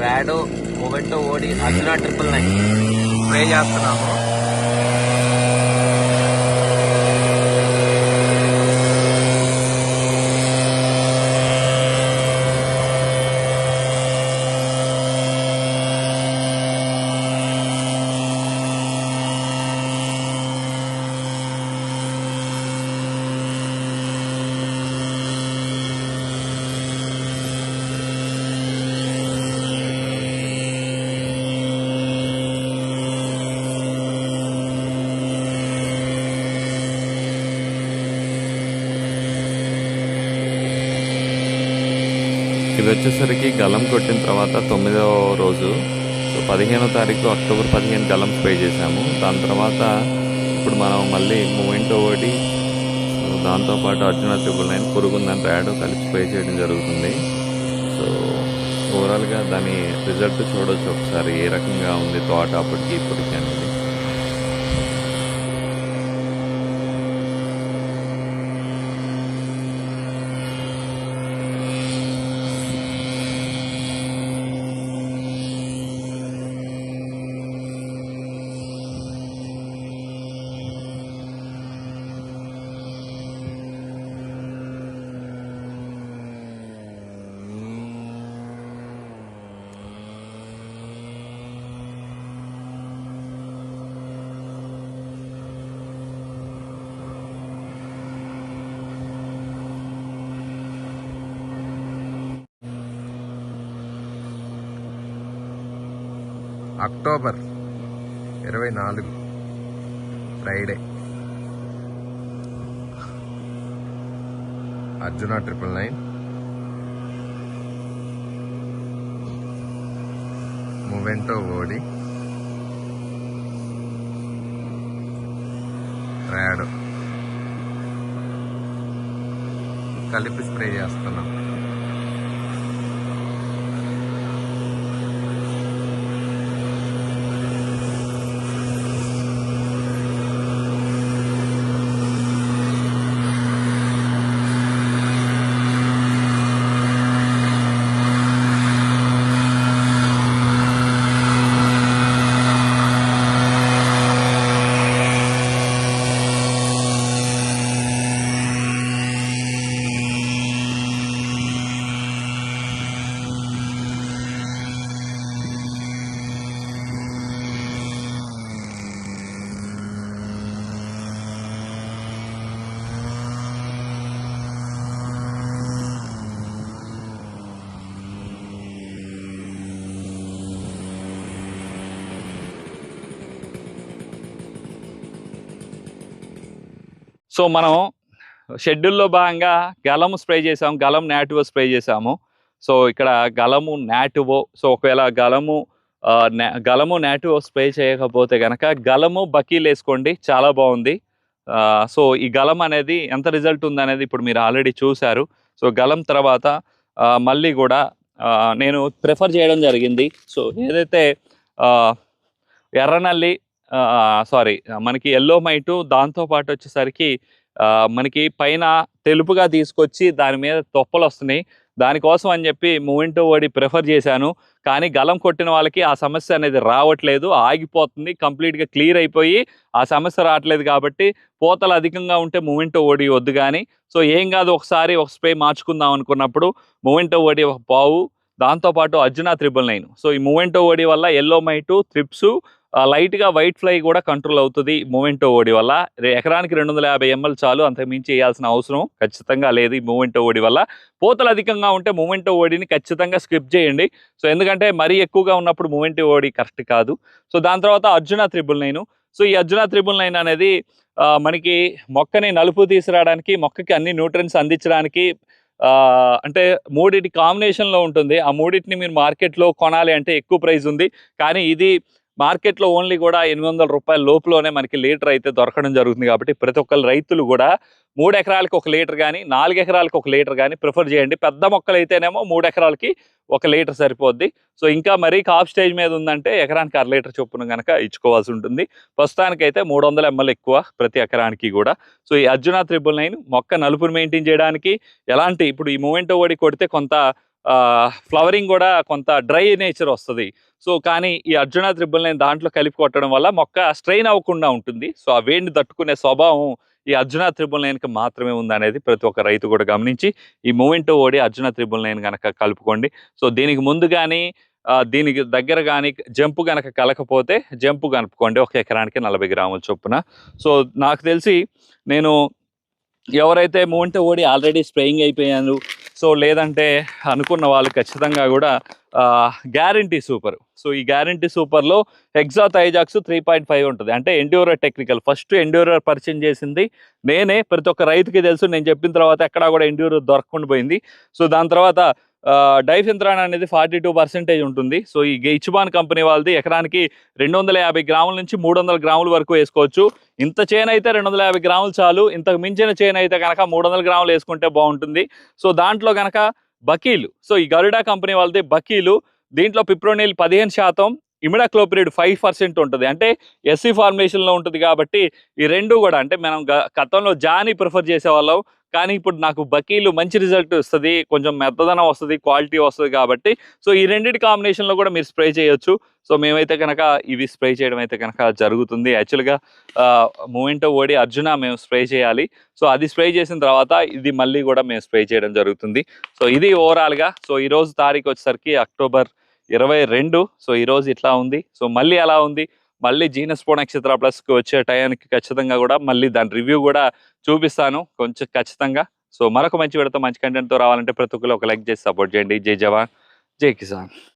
రాడో Movento OD Arjuna triple nine spray చేస్తున్నాము. ఇది వచ్చేసరికి గలం కొట్టిన తర్వాత తొమ్మిదవ రోజు. సో పదిహేనో తారీఖు అక్టోబర్ పదిహేను గలం పే చేసాము దాని తర్వాత ఇప్పుడు మనం మళ్ళీ మూమెంట్ ఒకటి. సో దాంతోపాటు అర్జున ట్రిపుల్ నైన్ పురుగుందని ర్యాడో కలిపి పే చేయడం జరుగుతుంది. సో ఓవరాల్గా దాని రిజల్ట్ చూడొచ్చు ఒకసారి ఏ రకంగా ఉంది తోట అప్పటికి ఇప్పటికీ అనేది. అక్టోబర్ ఇరవై నాలుగు Friday. Arjuna triple nine. Movento O D. ర్యాడో. కలిపి స్ప్రే చేస్తున్నాం. సో మనం షెడ్యూల్లో భాగంగా గలం స్ప్రే చేసాం గలం నాటువో స్ప్రే చేసాము. సో ఇక్కడ గలము నాటువో సో ఒకవేళ గలము గలము నాటువో స్ప్రే చేయకపోతే కనుక గలము బకీలు వేసుకోండి చాలా బాగుంది. సో ఈ గలం అనేది ఎంత రిజల్ట్ ఉందనేది ఇప్పుడు మీరు ఆల్రెడీ చూశారు. సో గలం తర్వాత మళ్ళీ కూడా నేను ప్రిఫర్ చేయడం జరిగింది. సో ఏదైతే ఎర్రనల్లి సారీ. మనకి ఎల్లో మైటు దాంతోపాటు వచ్చేసరికి మనకి పైన తెలుపుగా తీసుకొచ్చి దాని మీద తొప్పలు వస్తున్నాయి దానికోసం అని చెప్పి మూమెంట్ ఓడి ప్రిఫర్ చేశాను. కానీ గలం కొట్టిన వాళ్ళకి ఆ సమస్య అనేది రావట్లేదు. ఆగిపోతుంది. కంప్లీట్గా క్లియర్ అయిపోయి ఆ సమస్య రావట్లేదు కాబట్టి పోతలు అధికంగా ఉంటే మూమెంటో ఓడి వద్దు కానీ సో ఏం కాదు ఒకసారి ఒక స్ప్రే మార్చుకుందాం అనుకున్నప్పుడు మూమెంటో ఓడి ఒక పావు. దాంతోపాటు అర్జున త్రిబుల్ నైన్. సో ఈ మూమెంటో ఓడి వల్ల ఎల్లో మైటు త్రిప్స్ లైట్గా వైట్ ఫ్లై కూడా కంట్రోల్ అవుతుంది మూమెంటో ఓడి వల్ల. ఎకరానికి రెండు వందల యాభై ఎంఎల్ చాలు అంతకు మించి వేయాల్సిన అవసరం ఖచ్చితంగా లేదు ఈ మూమెంటో ఓడి వల్ల. పోతలు అధికంగా ఉంటే మూమెంటో ఓడిని ఖచ్చితంగా స్కిప్ చేయండి. సో ఎందుకంటే మరీ ఎక్కువగా ఉన్నప్పుడు మూమెంటో ఓడి కరెక్ట్ కాదు. సో దాని తర్వాత అర్జున త్రిబుల్ నైన్. సో ఈ అర్జున త్రిబుల్ నైన్ అనేది మనకి మొక్కని నలుపు తీసుకురావడానికి మొక్కకి అన్ని న్యూట్రియన్స్ అందించడానికి అంటే మూడిటి కాంబినేషన్లో ఉంటుంది. ఆ మూడింటిని మీరు మార్కెట్లో కొనాలి అంటే ఎక్కువ ప్రైస్ ఉంది. కానీ ఇది మార్కెట్లో ఓన్లీ కూడా ఎనిమిది వందల రూపాయల లోపులోనే మనకి లీటర్ అయితే దొరకడం జరుగుతుంది కాబట్టి ప్రతి ఒక్కరు రైతులు కూడా మూడు ఎకరాలకి ఒక లీటర్ కానీ నాలుగు ఎకరాలకి ఒక లీటర్ కానీ ప్రిఫర్ చేయండి. పెద్ద మొక్కలు అయితేనేమో మూడు ఎకరాలకి ఒక లీటర్ సరిపోద్ది. సో ఇంకా మరీ కాప్ స్టేజ్ మీద ఉందంటే ఎకరానికి అర లీటర్ చొప్పున కనుక ఇచ్చుకోవాల్సి ఉంటుంది. ప్రస్తుతానికైతే మూడు వందల ఎంఎల్ ఎక్కువ ప్రతి ఎకరానికి కూడా. సో ఈ అర్జున త్రిబుల్ నైన్ మొక్క నలుపుని మెయింటైన్ చేయడానికి ఎలాంటి ఇప్పుడు ఈ మూమెంట్ ఓడి కొడితే కొంత ఫ్లవరింగ్ కూడా కొంత డ్రై నేచర్ వస్తుంది. సో కానీ ఈ అర్జున త్రిబుల్ నైన్ దాంట్లో కలిపి కొట్టడం వల్ల మొక్క స్ట్రెయిన్ అవ్వకుండా ఉంటుంది. సో ఆ వేడిని తట్టుకునే స్వభావం ఈ అర్జున త్రిబుల్ నైన్కి మాత్రమే ఉందనేది ప్రతి ఒక్క రైతు కూడా గమనించి ఈ Movento OD Arjuna triple nine కనుక కలుపుకోండి. సో దీనికి ముందు కానీ దీనికి దగ్గర కానీ జంపు కనుక కలకపోతే జంపు కలుపుకోండి. ఒక ఎకరానికి నలభై గ్రాముల చొప్పున. సో నాకు తెలిసి నేను ఎవరైతే మూమెంట్ ఓడి ఆల్రెడీ స్ప్రేయింగ్ అయిపోయాను సో లేదంటే అనుకున్న వాళ్ళు ఖచ్చితంగా కూడా గ్యారంటీ సూపర్ సో ఈ గ్యారంటీ సూపర్లో ఎగ్జా థైజాక్స్ త్రీ పాయింట్ ఫైవ్ ఉంటుంది. అంటే ఎండ్యూరర్ టెక్నికల్ ఫస్ట్ ఎండ్యూరర్ పరిచయం చేసింది నేనే. ప్రతి ఒక్క రైతుకి తెలుసు. నేను చెప్పిన తర్వాత ఎక్కడా కూడా ఎండ్యూరర్ దొరకకుండా పోయింది. సో దాని తర్వాత డైఫెంత్రాన్ అనేది ఫార్టీ టూ పర్సెంటేజ్ ఉంటుంది. సో ఈ ఇచ్బాన్ కంపెనీ వాళ్ళది ఎకరానికి రెండు వందల యాభై గ్రాముల నుంచి మూడు వందల గ్రాముల వరకు వేసుకోవచ్చు. ఇంత చేను అయితే రెండు వందల యాభై గ్రాములు చాలు. ఇంతకు మించిన చేను అయితే కనుక మూడు వందల గ్రాములు వేసుకుంటే బాగుంటుంది. సో దాంట్లో కనుక బకీలు. సో ఈ గరుడా కంపెనీ వాళ్ళది బకీలు. దీంట్లో పిప్రోనిల్ పదిహేను శాతం. ఇమిడాక్లోపిరిడ్ ఫైవ్ పర్సెంట్ ఉంటుంది. అంటే ఎస్సీ ఫార్ములేషన్లో ఉంటుంది కాబట్టి ఈ రెండు కూడా అంటే మనం గ- గతంలో జాని ప్రిఫర్ చేసేవాళ్ళం. కానీ ఇప్పుడు నాకు బకీలు మంచి రిజల్ట్ వస్తుంది కొంచెం మెత్తదనం వస్తుంది క్వాలిటీ వస్తుంది కాబట్టి. సో ఈ రెండింటి కాంబినేషన్లో కూడా మీరు స్ప్రే చేయొచ్చు. సో మేమైతే కనుక ఇవి స్ప్రే చేయడం అయితే కనుక జరుగుతుంది. యాక్చువల్గా మూమెంటో ఓడి అర్జున మేము స్ప్రే చేయాలి. సో అది స్ప్రే చేసిన తర్వాత ఇది మళ్ళీ కూడా మేము స్ప్రే చేయడం జరుగుతుంది. సో ఇది ఓవరాల్గా. సో ఈ రోజు తారీఖు వచ్చేసరికి అక్టోబర్ ఇరవై రెండు. సో ఈ రోజు ఇట్లా ఉంది. సో మళ్ళీ అలా ఉంది. మళ్ళీ జీనస్పో నక్షత్ర ప్లస్కి వచ్చే టయానికి ఖచ్చితంగా కూడా మళ్ళీ దాని రివ్యూ కూడా చూపిస్తాను కొంచెం ఖచ్చితంగా. సో మరొక మంచి విడత మంచి కంటెంట్తో రావాలంటే ప్రతి ఒక్కరు ఒక లైక్ చేసి సపోర్ట్ చేయండి. జై జవాన్. జై కిసాన్.